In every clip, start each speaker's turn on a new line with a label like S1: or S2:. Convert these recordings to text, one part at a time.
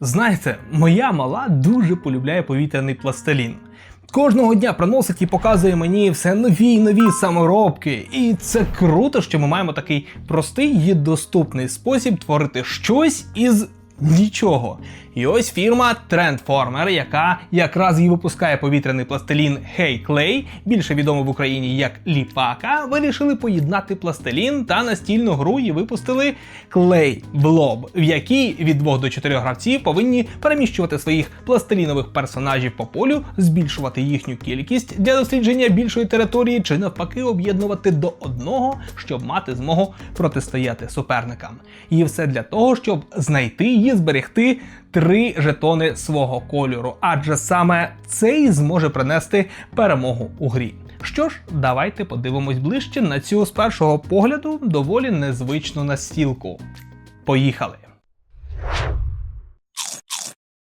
S1: Знаєте, моя мала дуже полюбляє повітряний пластилін. Кожного дня приносить і показує мені все нові й нові саморобки. І це круто, що ми маємо такий простий і доступний спосіб творити щось із нічого. І ось фірма Trendformer, яка якраз і випускає повітряний пластилін Hey Clay, більше відомий в Україні як Ліпака, вирішили поєднати пластилін та настільну гру і випустили Clay Blob, в якій від 2 до 4 гравців повинні переміщувати своїх пластилінових персонажів по полю, збільшувати їхню кількість для дослідження більшої території, чи навпаки об'єднувати до одного, щоб мати змогу протистояти суперникам. І все для того, щоб знайти і зберегти три жетони свого кольору, адже саме цей зможе принести перемогу у грі. Що ж, давайте подивимось ближче на цю з першого погляду доволі незвичну настілку. Поїхали!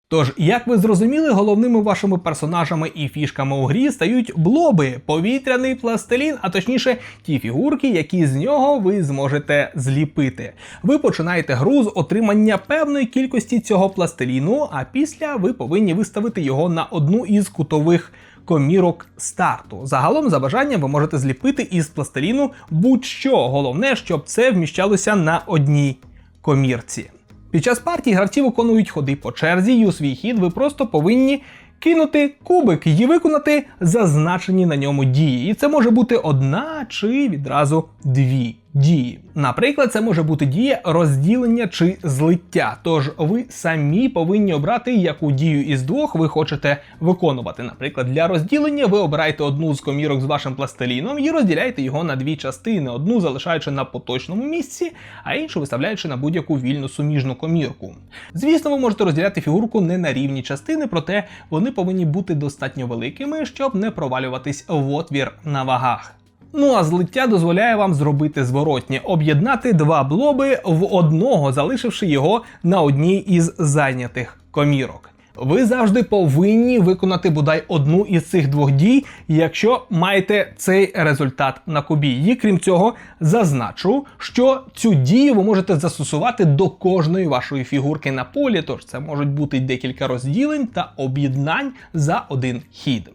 S1: Тож, як ви зрозуміли, головними вашими персонажами і фішками у грі стають блоби, повітряний пластилін, а точніше, ті фігурки, які з нього ви зможете зліпити. Ви починаєте гру з отримання певної кількості цього пластиліну, а після ви повинні виставити його на одну із кутових. Комірок старту. Загалом, за бажанням, ви можете зліпити із пластиліну будь-що. Головне, щоб це вміщалося на одній комірці. Під час партії гравці виконують ходи по черзі, і у свій хід ви просто повинні кинути кубик і виконати зазначені на ньому дії. І це може бути одна чи відразу дві дії. Наприклад, це може бути дія розділення чи злиття. Тож ви самі повинні обрати, яку дію із двох ви хочете виконувати. Наприклад, для розділення ви обираєте одну з комірок з вашим пластиліном і розділяєте його на дві частини: одну залишаючи на поточному місці, а іншу виставляючи на будь-яку вільну суміжну комірку. Звісно, ви можете розділяти фігурку не на рівні частини, проте вони повинні бути достатньо великими, щоб не провалюватись в отвір на вагах. Ну а злиття дозволяє вам зробити зворотнє, об'єднати два блоби в одного, залишивши його на одній із зайнятих комірок. Ви завжди повинні виконати бодай одну із цих двох дій, якщо маєте цей результат на кубі. І крім цього, зазначу, що цю дію ви можете застосувати до кожної вашої фігурки на полі, тож це можуть бути декілька розділень та об'єднань за один хід.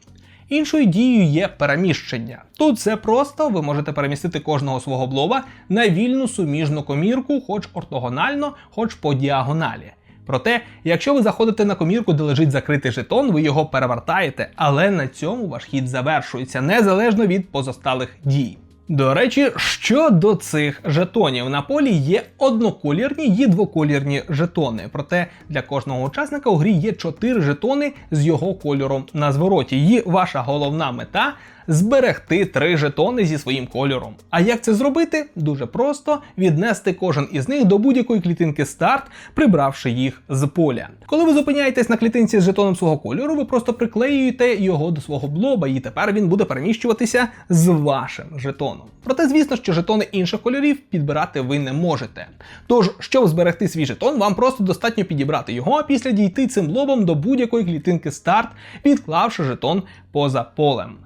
S1: Іншою дією є переміщення. Тут це просто ви можете перемістити кожного свого блоба на вільну суміжну комірку, хоч ортогонально, хоч по діагоналі. Проте, якщо ви заходите на комірку, де лежить закритий жетон, ви його перевертаєте, але на цьому ваш хід завершується незалежно від позосталих дій. До речі, щодо цих жетонів, на полі є одноколірні і двоколірні жетони. Проте для кожного учасника у грі є 4 жетони з його кольором на звороті. І ваша головна мета зберегти три жетони зі своїм кольором. А як це зробити? Дуже просто віднести кожен із них до будь-якої клітинки старт, прибравши їх з поля. Коли ви зупиняєтесь на клітинці з жетоном свого кольору, ви просто приклеюєте його до свого блоба, і тепер він буде переміщуватися з вашим жетоном. Проте, звісно, що жетони інших кольорів підбирати ви не можете. Тож, щоб зберегти свій жетон, вам просто достатньо підібрати його, а після дійти цим блобом до будь-якої клітинки старт, відклавши жетон поза полем.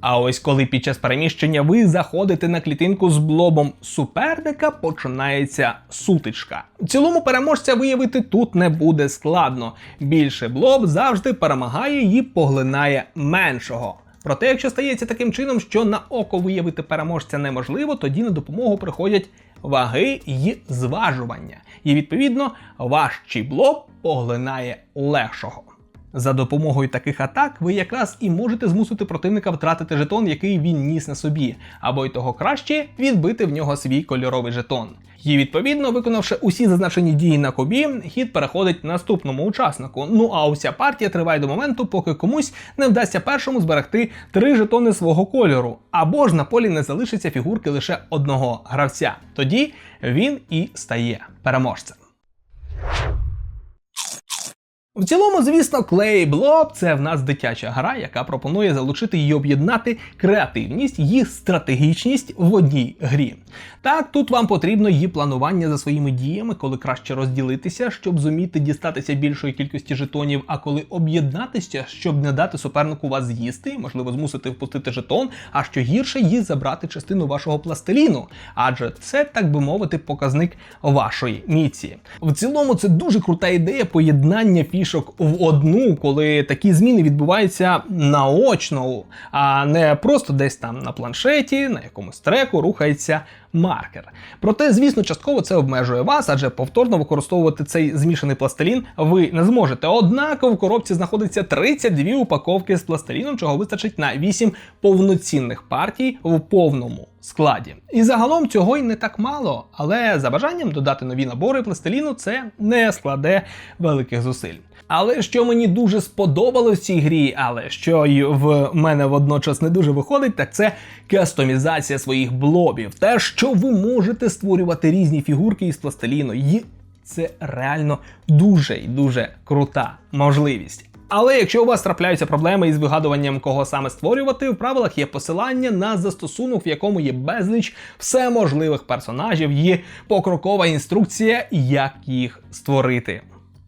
S1: А ось коли під час переміщення ви заходите на клітинку з блобом суперника, починається сутичка. В цілому переможця виявити тут не буде складно. Більше блоб завжди перемагає і поглинає меншого. Проте, якщо стається таким чином, що на око виявити переможця неможливо, тоді на допомогу приходять ваги і зважування. І відповідно важчий блоб поглинає легшого. За допомогою таких атак ви якраз і можете змусити противника втратити жетон, який він ніс на собі, або й того краще відбити в нього свій кольоровий жетон. І відповідно, виконавши усі зазначені дії на кубі, хід переходить наступному учаснику. Ну а уся партія триває до моменту, поки комусь не вдасться першому зберегти три жетони свого кольору, або ж на полі не залишиться фігурки лише одного гравця. Тоді він і стає переможцем. В цілому, звісно, Clay Blob – це в нас дитяча гра, яка пропонує залучити і об'єднати креативність і стратегічність в одній грі. Так, тут вам потрібно її планування за своїми діями, коли краще розділитися, щоб зуміти дістатися більшої кількості жетонів, а коли об'єднатися, щоб не дати супернику вас з'їсти, можливо, змусити впустити жетон, а що гірше, їй забрати частину вашого пластиліну. Адже це, так би мовити, показник вашої міці. В цілому, це дуже крута ідея поєднання фішок в одну, коли такі зміни відбуваються наочно, а не просто десь там на планшеті, на якомусь треку рухається маркер. Проте, звісно, частково це обмежує вас, адже повторно використовувати цей змішаний пластилін ви не зможете. Однак в коробці знаходиться 32 упаковки з пластиліном, чого вистачить на 8 повноцінних партій в повному складі. І загалом цього й не так мало, але за бажанням додати нові набори пластиліну це не складе великих зусиль. Але що мені дуже сподобалось в цій грі, але що й в мене водночас не дуже виходить, так це кастомізація своїх блобів. Те, що ви можете створювати різні фігурки із пластиліну. І це реально дуже і дуже крута можливість. Але якщо у вас трапляються проблеми із вигадуванням, кого саме створювати, в правилах є посилання на застосунок, в якому є безліч всеможливих персонажів, і покрокова інструкція, як їх створити.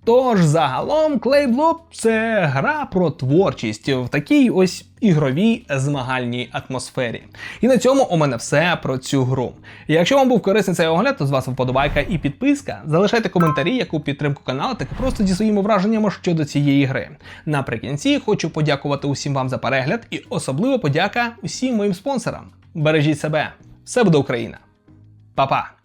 S1: Тож загалом Blob – це гра про творчість в такій ось ігровій змагальній атмосфері. І на цьому у мене все про цю гру. Якщо вам був корисний цей огляд, то з вас вподобайка і підписка. Залишайте коментарі, яку підтримку каналу, так і просто зі своїми враженнями щодо цієї гри. Наприкінці хочу подякувати усім вам за перегляд і особливо подяка усім моїм спонсорам. Бережіть себе, все буде Україна. Па-па!